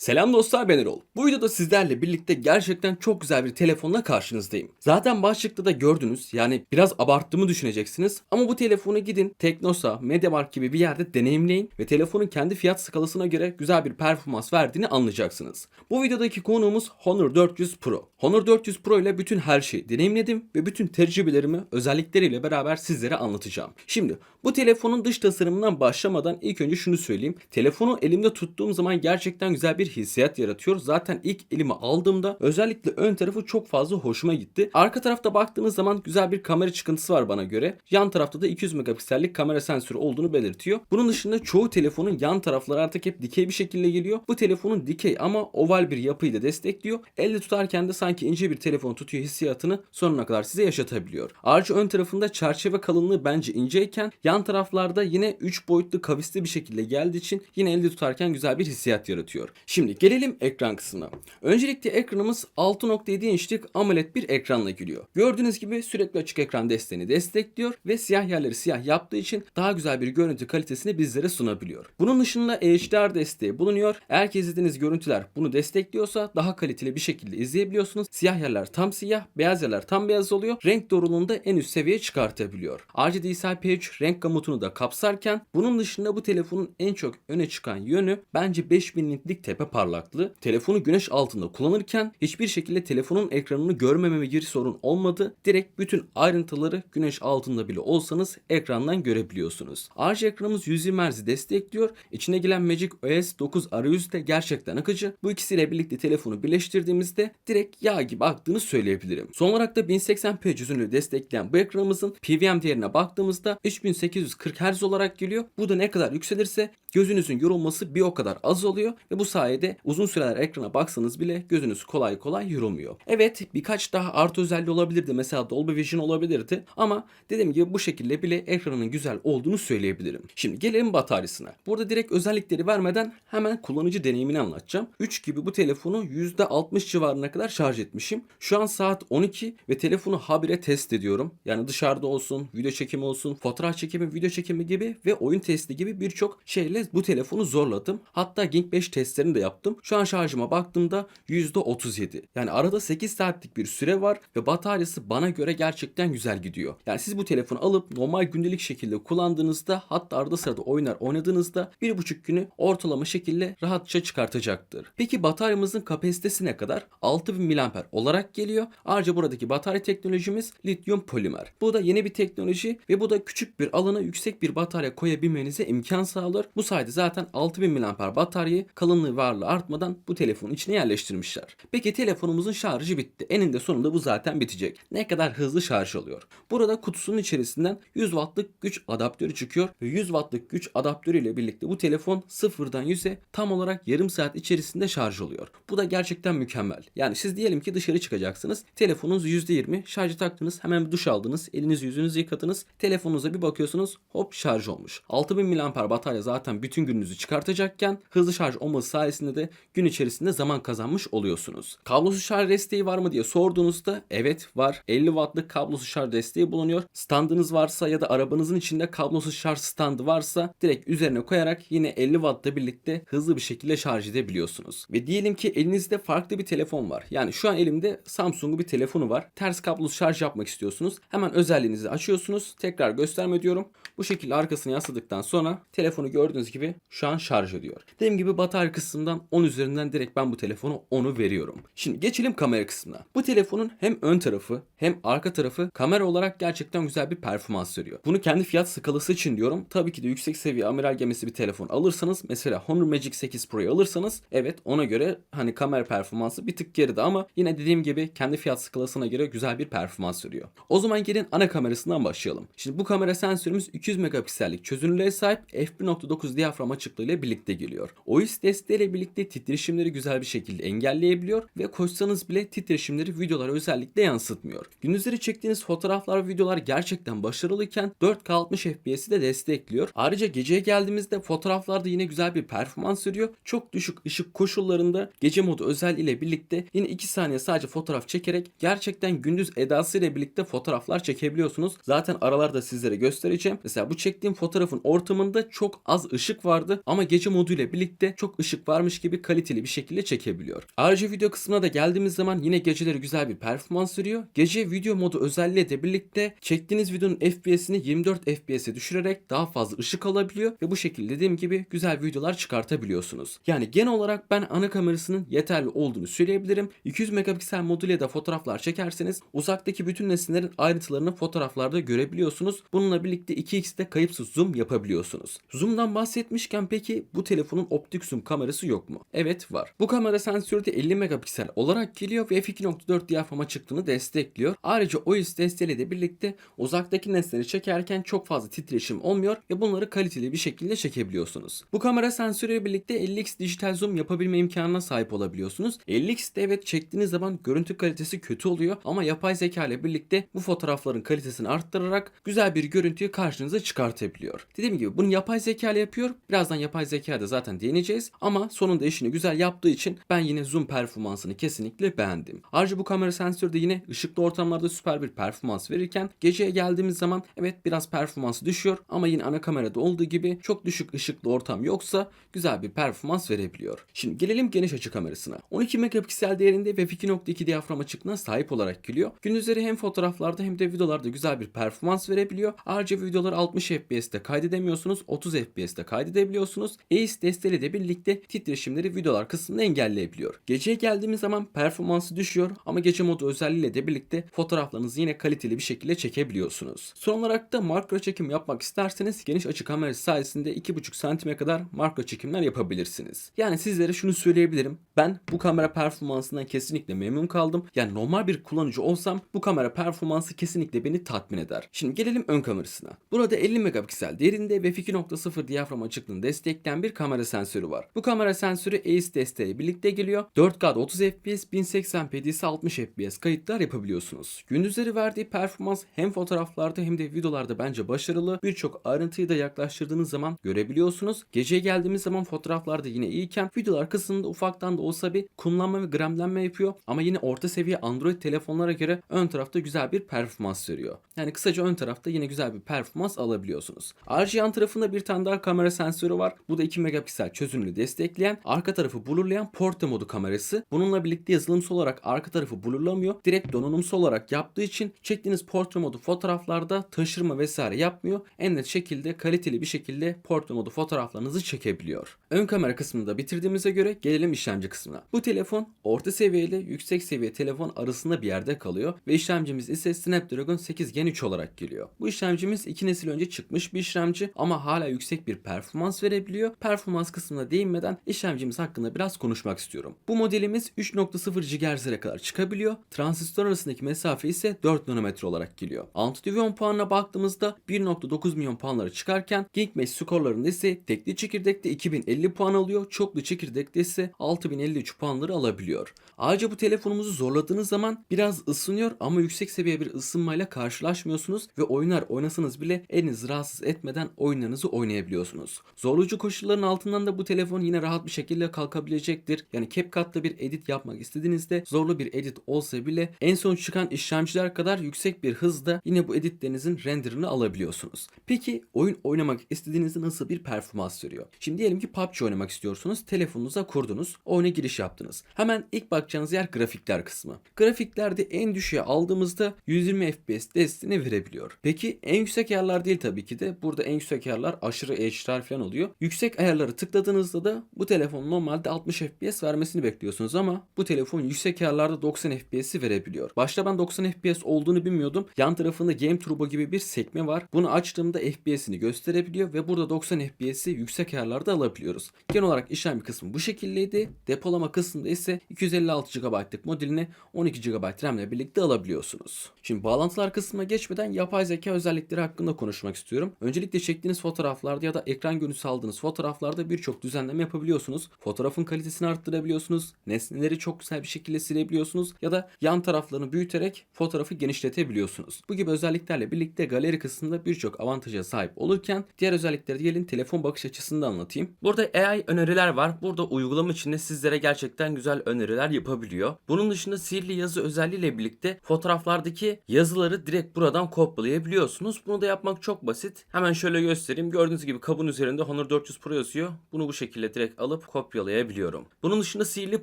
Selam dostlar ben Erol. Bu videoda sizlerle birlikte gerçekten çok güzel bir telefonla karşınızdayım. Zaten başlıkta da gördünüz yani biraz abarttığımı düşüneceksiniz. Ama bu telefonu gidin Teknosa, Mediamarkt gibi bir yerde deneyimleyin ve telefonun kendi fiyat skalasına göre güzel bir performans verdiğini anlayacaksınız. Bu videodaki konuğumuz Honor 400 Pro. Honor 400 Pro ile bütün her şeyi deneyimledim ve bütün tecrübelerimi özellikleriyle beraber sizlere anlatacağım. Şimdi bu telefonun dış tasarımından başlamadan ilk önce şunu söyleyeyim. Telefonu elimde tuttuğum zaman gerçekten güzel bir hissiyat yaratıyor. Zaten ilk elime aldığımda özellikle ön tarafı çok fazla hoşuma gitti. Arka tarafta baktığınız zaman güzel bir kamera çıkıntısı var bana göre. Yan tarafta da 200 megapiksellik kamera sensörü olduğunu belirtiyor. Bunun dışında çoğu telefonun yan tarafları artık hep dikey bir şekilde geliyor. Bu telefonun dikey ama oval bir yapıyı da destekliyor. Elle tutarken de sanki ince bir telefon tutuyor hissiyatını sonuna kadar size yaşatabiliyor. Ayrıca ön tarafında çerçeve kalınlığı bence inceyken yan taraflarda yine 3 boyutlu kavisli bir şekilde geldiği için yine elde tutarken güzel bir hissiyat yaratıyor. Şimdi gelelim ekran kısmına. Öncelikle ekranımız 6.7 inçlik AMOLED bir ekranla geliyor. Gördüğünüz gibi sürekli açık ekran desteğini destekliyor ve siyah yerleri siyah yaptığı için daha güzel bir görüntü kalitesini bizlere sunabiliyor. Bunun dışında HDR desteği bulunuyor. Eğer ki izlediğiniz görüntüler bunu destekliyorsa daha kaliteli bir şekilde izleyebiliyorsunuz. Siyah yerler tam siyah, beyaz yerler tam beyaz oluyor. Renk doğruluğunu da en üst seviyeye çıkartabiliyor. Ayrıca DCI-P3 renk gamutunu da kapsarken bunun dışında bu telefonun en çok öne çıkan yönü bence 5000 nitlik tepe parlaklığı. Telefonu güneş altında kullanırken hiçbir şekilde telefonun ekranını görmememe gibi sorun olmadı. Direkt bütün ayrıntıları güneş altında bile olsanız ekrandan görebiliyorsunuz. Ayrıca ekranımız 120 Hz destekliyor. İçine gelen Magic OS 9 arayüzü de gerçekten akıcı. Bu ikisiyle birlikte telefonu birleştirdiğimizde direkt yağ gibi aktığını söyleyebilirim. Son olarak da 1080p çözünürlüğü destekleyen bu ekranımızın PVM değerine baktığımızda 3840 Hz olarak geliyor. Bu da ne kadar yükselirse gözünüzün yorulması bir o kadar az oluyor ve bu sayede uzun süreler ekrana baksanız bile gözünüz kolay kolay yorulmuyor. Evet birkaç daha artı özelliği olabilirdi. Mesela Dolby Vision olabilirdi ama dediğim gibi bu şekilde bile ekranın güzel olduğunu söyleyebilirim. Şimdi gelelim bataryasına. Burada direkt özellikleri vermeden hemen kullanıcı deneyimini anlatacağım. 3 gibi bu telefonu %60 civarına kadar şarj etmişim. Şu an saat 12 ve telefonu habire test ediyorum. Yani dışarıda olsun, video çekimi olsun, fotoğraf çekimi, video çekimi gibi ve oyun testi gibi birçok şeyle bu telefonu zorladım. Hatta Ging 5 testlerini de yaptım. Şu an şarjıma baktığımda %37. Yani arada 8 saatlik bir süre var ve bataryası bana göre gerçekten güzel gidiyor. Yani siz bu telefonu alıp normal gündelik şekilde kullandığınızda hatta arada sırada oyunlar oynadığınızda 1,5 günü ortalama şekilde rahatça çıkartacaktır. Peki bataryamızın kapasitesi ne kadar? 6000 mAh olarak geliyor. Ayrıca buradaki batarya teknolojimiz lityum polimer. Bu da yeni bir teknoloji ve bu da küçük bir alana yüksek bir batarya koyabilmenize imkan sağlar. Bu sayede zaten 6000 mAh bataryayı kalınlığı ve ağırlığı artmadan bu telefonun içine yerleştirmişler. Peki telefonumuzun şarjı bitti. Eninde sonunda bu zaten bitecek. Ne kadar hızlı şarj oluyor? Burada kutusunun içerisinden 100 wattlık güç adaptörü çıkıyor ve 100 wattlık güç adaptörü ile birlikte bu telefon sıfırdan 100'e tam olarak yarım saat içerisinde şarj oluyor. Bu da gerçekten mükemmel. Yani siz diyelim ki dışarı çıkacaksınız. Telefonunuz %20 şarjı taktınız. Hemen bir duş aldınız. Elinizi yüzünüzü yıkadınız. Telefonunuza bir bakıyorsunuz. Hop şarj olmuş. 6000 mAh batarya zaten bütün gününüzü çıkartacakken hızlı şarj olması sayesinde de gün içerisinde zaman kazanmış oluyorsunuz. Kablosuz şarj desteği var mı diye sorduğunuzda evet var. 50 wattlık kablosuz şarj desteği bulunuyor. Standınız varsa ya da arabanızın içinde kablosuz şarj standı varsa direkt üzerine koyarak yine 50 wattla birlikte hızlı bir şekilde şarj edebiliyorsunuz. Ve diyelim ki elinizde farklı bir telefon var. Yani şu an elimde Samsung'un bir telefonu var. Ters kablosuz şarj yapmak istiyorsunuz. Hemen özelliğinizi açıyorsunuz. Tekrar gösterme diyorum. Bu şekilde arkasını yasladıktan sonra telefonu gördüğünüz gibi şu an şarj ediyor. Dediğim gibi batarya kısmından 10 üzerinden direkt ben bu telefonu 10'u veriyorum. Şimdi geçelim kamera kısmına. Bu telefonun hem ön tarafı hem arka tarafı kamera olarak gerçekten güzel bir performans veriyor. Bunu kendi fiyat skalası için diyorum. Tabii ki de yüksek seviye amiral gemisi bir telefon alırsanız mesela Honor Magic 8 Pro'yu alırsanız evet ona göre hani kamera performansı bir tık geride ama yine dediğim gibi kendi fiyat skalasına göre güzel bir performans veriyor. O zaman gelin ana kamerasından başlayalım. Şimdi bu kamera sensörümüz 200 megapiksellik çözünürlüğe sahip f1.9 diyafram açıklığı ile birlikte geliyor. OIS desteğiyle birlikte titreşimleri güzel bir şekilde engelleyebiliyor ve koşsanız bile titreşimleri videolara özellikle yansıtmıyor. Gündüzleri çektiğiniz fotoğraflar ve videolar gerçekten başarılıyken 4K 60 FPS'i de destekliyor. Ayrıca geceye geldiğimizde fotoğraflarda yine güzel bir performans veriyor. Çok düşük ışık koşullarında gece modu özelliğiyle birlikte yine 2 saniye sadece fotoğraf çekerek gerçekten gündüz edası ile birlikte fotoğraflar çekebiliyorsunuz. Zaten aralarda sizlere göstereceğim. Mesela bu çektiğim fotoğrafın ortamında çok az ışık vardı ama gece modu ile birlikte çok ışık varmış varmış gibi kaliteli bir şekilde çekebiliyor. Ayrıca video kısmına da geldiğimiz zaman yine geceleri güzel bir performans veriyor. Gece video modu özelliği de birlikte çektiğiniz videonun FPS'ini 24 FPS'e düşürerek daha fazla ışık alabiliyor ve bu şekilde dediğim gibi güzel videolar çıkartabiliyorsunuz. Yani genel olarak ben ana kamerasının yeterli olduğunu söyleyebilirim. 200 megapiksel moduyla da fotoğraflar çekerseniz uzaktaki bütün nesnelerin ayrıntılarını fotoğraflarda görebiliyorsunuz. Bununla birlikte 2x'te kayıpsız zoom yapabiliyorsunuz. Zoom'dan bahsetmişken peki bu telefonun optik zoom kamerası yok mu? Evet var. Bu kamera sensörü de 50 megapiksel olarak geliyor ve f2.4 diyaframa çıktığını destekliyor. Ayrıca OIS desteğiyle de birlikte uzaktaki nesneleri çekerken çok fazla titreşim olmuyor ve bunları kaliteli bir şekilde çekebiliyorsunuz. Bu kamera sensörüyle birlikte 50x dijital zoom yapabilme imkanına sahip olabiliyorsunuz. 50x'te evet çektiğiniz zaman görüntü kalitesi kötü oluyor ama yapay zeka ile birlikte bu fotoğrafların kalitesini arttırarak güzel bir görüntüyü karşınıza çıkartabiliyor. Dediğim gibi bunu yapay zeka ile yapıyor. Birazdan yapay zeka da zaten değineceğiz ama sonunda işini güzel yaptığı için ben yine zoom performansını kesinlikle beğendim. Ayrıca bu kamera sensörü de yine ışıklı ortamlarda süper bir performans verirken geceye geldiğimiz zaman evet biraz performansı düşüyor ama yine ana kamerada olduğu gibi çok düşük ışıklı ortam yoksa güzel bir performans verebiliyor. Şimdi gelelim geniş açı kamerasına. 12 megapiksel değerinde ve 2.2 diyafram açıklığına sahip olarak geliyor. Gündüzleri hem fotoğraflarda hem de videolarda güzel bir performans verebiliyor. Ayrıca videoları 60 FPS'te kaydedemiyorsunuz, 30 FPS'te kaydedebiliyorsunuz. AIS desteğiyle de birlikte titreşimleri videolar kısmında engelleyebiliyor. Geceye geldiğimiz zaman performansı düşüyor ama gece modu özelliğiyle de birlikte fotoğraflarınızı yine kaliteli bir şekilde çekebiliyorsunuz. Son olarak da makro çekim yapmak isterseniz geniş açı kamerası sayesinde 2.5 santime kadar makro çekimler yapabilirsiniz. Yani sizlere şunu söyleyebilirim. Ben bu kamera performansından kesinlikle memnun kaldım. Yani normal bir kullanıcı olsam bu kamera performansı kesinlikle beni tatmin eder. Şimdi gelelim ön kamerasına. Burada 50 megapiksel değerinde ve f2.0 diyafram açıklığını destekleyen bir kamera sensörü var. Bu kamera sensörü AIS desteği birlikte geliyor. 4K'da 30 FPS, 1080p'de ise 60 FPS kayıtlar yapabiliyorsunuz. Gündüzleri verdiği performans hem fotoğraflarda hem de videolarda bence başarılı. Birçok ayrıntıyı da yaklaştırdığınız zaman görebiliyorsunuz. Geceye geldiğimiz zaman fotoğraflarda yine iyiyken videolar kısmında ufaktan da olsa bir kumlanma ve gramlenme yapıyor. Ama yine orta seviye Android telefonlara göre ön tarafta güzel bir performans veriyor. Yani kısaca ön tarafta yine güzel bir performans alabiliyorsunuz. Ayrıca yan tarafında bir tane daha kamera sensörü var. Bu da 2 megapiksel çözünürlüğü destekleyen, arka tarafı blurlayan portre modu kamerası. Bununla birlikte yazılımsal olarak arka tarafı blurlamıyor. Direkt donanımsal olarak yaptığı için çektiğiniz portre modu fotoğraflarda taşırma vesaire yapmıyor. En net şekilde kaliteli bir şekilde portre modu fotoğraflarınızı çekebiliyor. Ön kamera kısmını da bitirdiğimize göre gelelim işlemci kısmına. Bu telefon orta seviye ile yüksek seviye telefon arasında bir yerde kalıyor ve işlemcimiz ise Snapdragon 8 Gen 3 olarak geliyor. Bu işlemcimiz 2 nesil önce çıkmış bir işlemci ama hala yüksek bir performans verebiliyor. Performans kısmına değinmeden işlemcimiz hakkında biraz konuşmak istiyorum. Bu modelimiz 3.0 GHz'e kadar çıkabiliyor. Transistör arasındaki mesafe ise 4 nanometre olarak geliyor. Antutuvion puanına baktığımızda 1.9 milyon puanları çıkarken Geekbench skorlarında ise tekli çekirdekte 2050 puan alıyor. Çoklu çekirdekte ise 6053 puanları alabiliyor. Ayrıca bu telefonumuzu zorladığınız zaman biraz ısınıyor ama yüksek seviye bir ısınmayla karşılaşmıyorsunuz ve oyunlar oynasanız bile elinizi rahatsız etmeden oyunlarınızı oynayabiliyorsunuz. Zorlucu koşulların altından da bu telefon yine rahat bir şekilde kalkabilecektir. Yani CapCut'ta bir edit yapmak istediğinizde zorlu bir edit olsa bile en son çıkan işlemciler kadar yüksek bir hızda yine bu editlerinizin renderını alabiliyorsunuz. Peki oyun oynamak istediğinizde nasıl bir performans veriyor? Şimdi diyelim ki PUBG oynamak istiyorsunuz. Telefonunuza kurdunuz. Oyuna giriş yaptınız. Hemen ilk bakacağınız yer grafikler kısmı. Grafiklerde en düşüğe aldığımızda 120 FPS desteğini verebiliyor. Peki en yüksek ayarlar değil tabii ki de. Burada en yüksek ayarlar aşırı HDR falan oluyor. Yüksek ayarları tıkladığınızda da bu telefon normalde 60 FPS vermesini bekliyorsunuz ama bu telefon yüksek ayarlarda 90 FPS'i verebiliyor. Başta ben 90 FPS olduğunu bilmiyordum. Yan tarafında Game Turbo gibi bir sekme var. Bunu açtığımda FPS'ini gösterebiliyor ve burada 90 FPS'i yüksek ayarlarda alabiliyoruz. Genel olarak işlem kısmı bu şekildeydi. Depolama kısmında ise 256 GB'lık modelini 12 GB RAM ile birlikte alabiliyorsunuz. Şimdi bağlantılar kısmına geçmeden yapay zeka özellikleri hakkında konuşmak istiyorum. Öncelikle çektiğiniz fotoğraflarda ya da ekran görüntüsü aldığınız fotoğraflarda birçok düzenleme yapabiliyorsunuz. Fotoğrafın kalitesini arttırabiliyorsunuz. Nesneleri çok güzel bir şekilde silebiliyorsunuz ya da yan taraflarını büyüterek fotoğrafı genişletebiliyorsunuz. Bu gibi özelliklerle birlikte galeri kısmında birçok avantaja sahip olurken diğer özellikleri gelin telefon bakış açısında anlatayım. Burada AI öneriler var. Burada uygulama içinde sizlere gerçekten güzel öneriler yapabiliyor. Bunun dışında sihirli yazı özelliğiyle birlikte fotoğraflardaki yazıları direkt buradan kopyalayabiliyorsunuz. Bunu da yapmak çok basit. Hemen şöyle göstereyim. Gördüğünüz gibi kabın üzerinde Honor 400 Pro yazıyor. Bunu bu şekilde direkt alıp kopyalayabiliyorum. Bunun dışında sihirli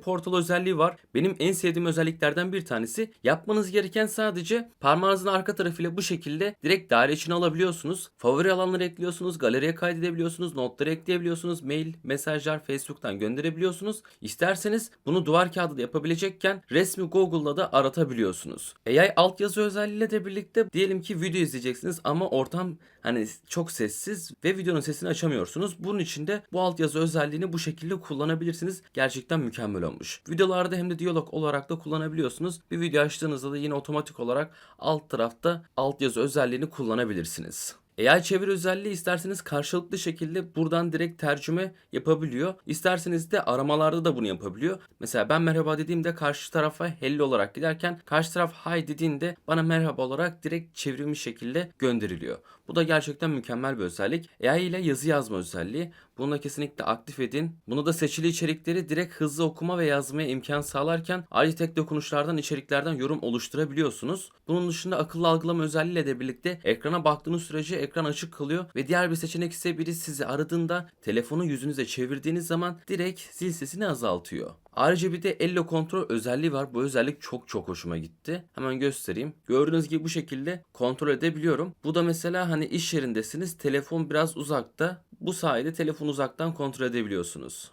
portal özelliği var. Benim en sevdiğim özelliklerden bir tanesi. Yapmanız gereken sadece parmağınızın arka tarafıyla bu şekilde direkt daire içine alabiliyorsunuz. Favori alanları ekliyorsunuz. Galeriye kaydedebiliyorsunuz. Notları ekleyebiliyorsunuz. Mail, mesajlar Facebook'tan gönderebiliyorsunuz. İsterseniz bunu duvar kağıdı da yapabilecekken resmi Google'da da aratabiliyorsunuz. AI altyazı özelliğiyle de birlikte diyelim ki video izleyeceksiniz ama ortam hani çok sessiz ve videonun sesini açamıyorsunuz. Bunun için de bu altyazı özelliğini bu şekilde kullanabilirsiniz. Gerçekten mükemmel olmuş. Videolarda hem de diyalog olarak da kullanabiliyorsunuz. Bir video açtığınızda da yine otomatik olarak alt tarafta altyazı özelliğini kullanabilirsiniz. AI çeviri özelliği isterseniz karşılıklı şekilde buradan direkt tercüme yapabiliyor. İsterseniz de aramalarda da bunu yapabiliyor. Mesela ben merhaba dediğimde karşı tarafa hello olarak giderken karşı taraf hi dediğinde bana merhaba olarak direkt çevrilmiş şekilde gönderiliyor. Bu da gerçekten mükemmel bir özellik. AI ile yazı yazma özelliği. Bunu da kesinlikle aktif edin. Bunu da seçili içerikleri direkt hızlı okuma ve yazmaya imkan sağlarken ayrıca tek dokunuşlardan içeriklerden yorum oluşturabiliyorsunuz. Bunun dışında akıllı algılama özelliğiyle de birlikte ekrana baktığınız sürece ekran açık kalıyor ve diğer bir seçenek ise biri sizi aradığında telefonu yüzünüze çevirdiğiniz zaman direkt zil sesini azaltıyor. Ayrıca bir de elle kontrol özelliği var. Bu özellik çok çok hoşuma gitti. Hemen göstereyim. Gördüğünüz gibi bu şekilde kontrol edebiliyorum. Bu da mesela hani iş yerindesiniz. Telefon biraz uzakta. Bu sayede telefonu uzaktan kontrol edebiliyorsunuz.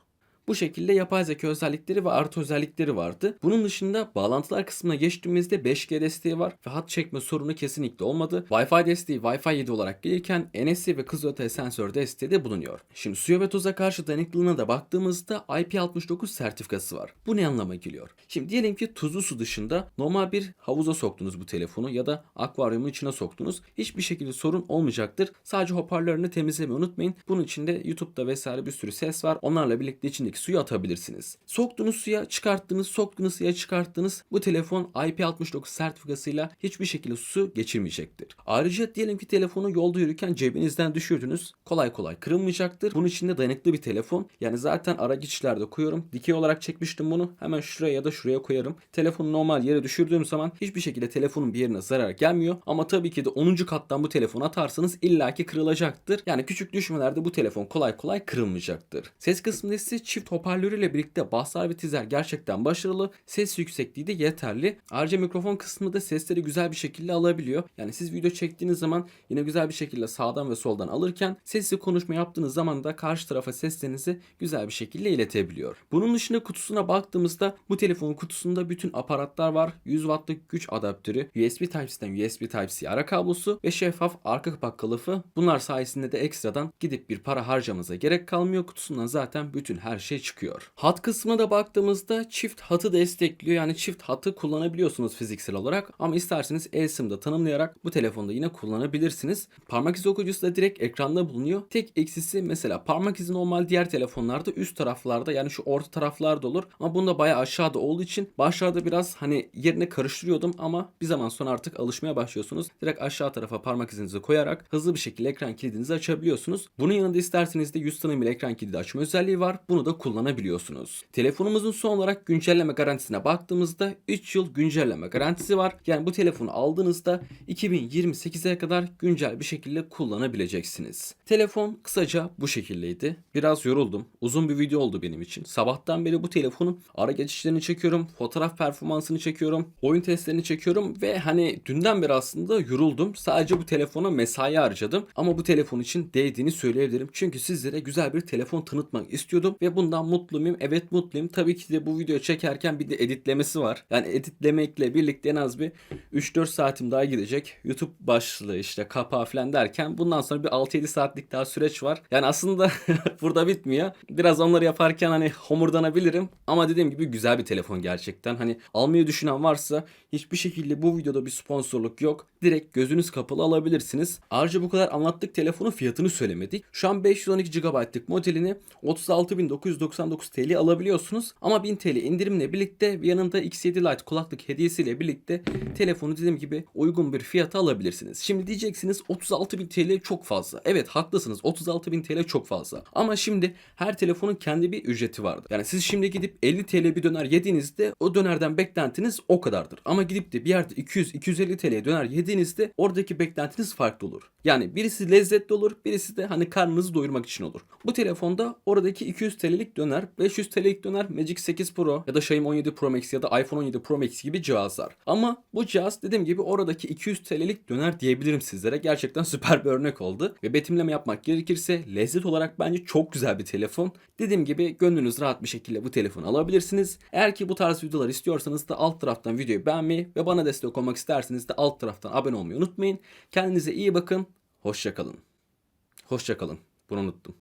Bu şekilde yapay zeka özellikleri ve artı özellikleri vardı. Bunun dışında bağlantılar kısmına geçtiğimizde 5G desteği var ve hat çekme sorunu kesinlikle olmadı. Wi-Fi desteği Wi-Fi 7 olarak gelirken NFC ve kızılötesi sensör desteği de bulunuyor. Şimdi suya ve toza karşı dayanıklılığına da baktığımızda IP69 sertifikası var. Bu ne anlama geliyor? Şimdi diyelim ki tuzlu su dışında normal bir havuza soktunuz bu telefonu ya da akvaryumun içine soktunuz. Hiçbir şekilde sorun olmayacaktır. Sadece hoparlörünü temizlemeyi unutmayın. Bunun içinde YouTube'da vesaire bir sürü ses var. Onlarla birlikte içindeki suyu atabilirsiniz. Soktuğunuz suya çıkarttınız, soktuğunuz suya çıkarttınız. Bu telefon IP69 sertifikasıyla hiçbir şekilde su geçirmeyecektir. Ayrıca diyelim ki telefonu yolda yürürken cebinizden düşürdünüz. Kolay kolay kırılmayacaktır. Bunun için de dayanıklı bir telefon. Yani zaten ara geçişlerde koyuyorum. Dikey olarak çekmiştim bunu. Hemen şuraya ya da şuraya koyarım. Telefonu normal yere düşürdüğüm zaman hiçbir şekilde telefonun bir yerine zarar gelmiyor. Ama tabii ki de 10. kattan bu telefonu atarsanız illaki kırılacaktır. Yani küçük düşmelerde bu telefon kolay kolay kırılmayacaktır. Ses kısmında ise çift hoparlörüyle birlikte baslar ve tizler gerçekten başarılı. Ses yüksekliği de yeterli. Ayrıca mikrofon kısmı da sesleri güzel bir şekilde alabiliyor. Yani siz video çektiğiniz zaman yine güzel bir şekilde sağdan ve soldan alırken sesli konuşma yaptığınız zaman da karşı tarafa seslerinizi güzel bir şekilde iletebiliyor. Bunun dışında kutusuna baktığımızda bu telefonun kutusunda bütün aparatlar var. 100 wattlık güç adaptörü, USB Type-C'den USB Type-C ara kablosu ve şeffaf arka kapak kılıfı. Bunlar sayesinde de ekstradan gidip bir para harcamanıza gerek kalmıyor. Kutusundan zaten bütün her şey çıkıyor. Hat kısmına da baktığımızda çift hatı destekliyor. Yani çift hatı kullanabiliyorsunuz fiziksel olarak ama isterseniz eSIM'de tanımlayarak bu telefonda yine kullanabilirsiniz. Parmak izi okuyucusu da direkt ekranda bulunuyor. Tek eksisi mesela parmak izi normal diğer telefonlarda üst taraflarda yani şu orta taraflarda olur ama bunda bayağı aşağıda olduğu için başlarda biraz hani yerine karıştırıyordum ama bir zaman sonra artık alışmaya başlıyorsunuz. Direkt aşağı tarafa parmak izinizi koyarak hızlı bir şekilde ekran kilidinizi açabiliyorsunuz. Bunun yanında isterseniz de yüz tanım ile ekran kilidi açma özelliği var. Bunu da kullanabiliyorsunuz. Telefonumuzun son olarak güncelleme garantisine baktığımızda 3 yıl güncelleme garantisi var. Yani bu telefonu aldığınızda 2028'e kadar güncel bir şekilde kullanabileceksiniz. Telefon kısaca bu şekildeydi. Biraz yoruldum. Uzun bir video oldu benim için. Sabahtan beri bu telefonun ara geçişlerini çekiyorum. Fotoğraf performansını çekiyorum. Oyun testlerini çekiyorum ve hani dünden beri aslında yoruldum. Sadece bu telefona mesai harcadım. Ama bu telefon için değdiğini söyleyebilirim. Çünkü sizlere güzel bir telefon tanıtmak istiyordum ve bundan mutlu muyum? Evet mutluyum. Tabii ki de bu video çekerken bir de editlemesi var. Yani editlemekle birlikte en az bir 3-4 saatim daha gidecek. YouTube başlığı işte kapağı falan derken bundan sonra bir 6-7 saatlik daha süreç var. Yani aslında burada bitmiyor. Biraz onları yaparken hani homurdanabilirim. Ama dediğim gibi güzel bir telefon gerçekten. Hani almayı düşünen varsa hiçbir şekilde bu videoda bir sponsorluk yok. Direkt gözünüz kapalı alabilirsiniz. Ayrıca bu kadar anlattık telefonun fiyatını söylemedik. Şu an 512 GB'lık modelini 36.990 999 TL alabiliyorsunuz. Ama 1000 TL indirimle birlikte ve yanında X7 Lite kulaklık hediyesiyle birlikte telefonu dediğim gibi uygun bir fiyata alabilirsiniz. Şimdi diyeceksiniz 36.000 TL çok fazla. Evet haklısınız 36.000 TL çok fazla. Ama şimdi her telefonun kendi bir ücreti vardır. Yani siz şimdi gidip 50 TL bir döner yediğinizde o dönerden beklentiniz o kadardır. Ama gidip de bir yerde 200-250 TL döner yediğinizde oradaki beklentiniz farklı olur. Yani birisi lezzetli olur birisi de hani karnınızı doyurmak için olur. Bu telefonda oradaki 200 TL'lik döner, 500 TL'lik döner Magic 8 Pro ya da Xiaomi 17 Pro Max ya da iPhone 17 Pro Max gibi cihazlar. Ama bu cihaz dediğim gibi oradaki 200 TL'lik döner diyebilirim sizlere. Gerçekten süper bir örnek oldu. Ve betimleme yapmak gerekirse lezzet olarak bence çok güzel bir telefon. Dediğim gibi gönlünüz rahat bir şekilde bu telefonu alabilirsiniz. Eğer ki bu tarz videolar istiyorsanız da alt taraftan videoyu beğenmeyi ve bana destek olmak isterseniz de alt taraftan abone olmayı unutmayın. Kendinize iyi bakın. Hoşçakalın. Hoşçakalın. Bunu unuttum.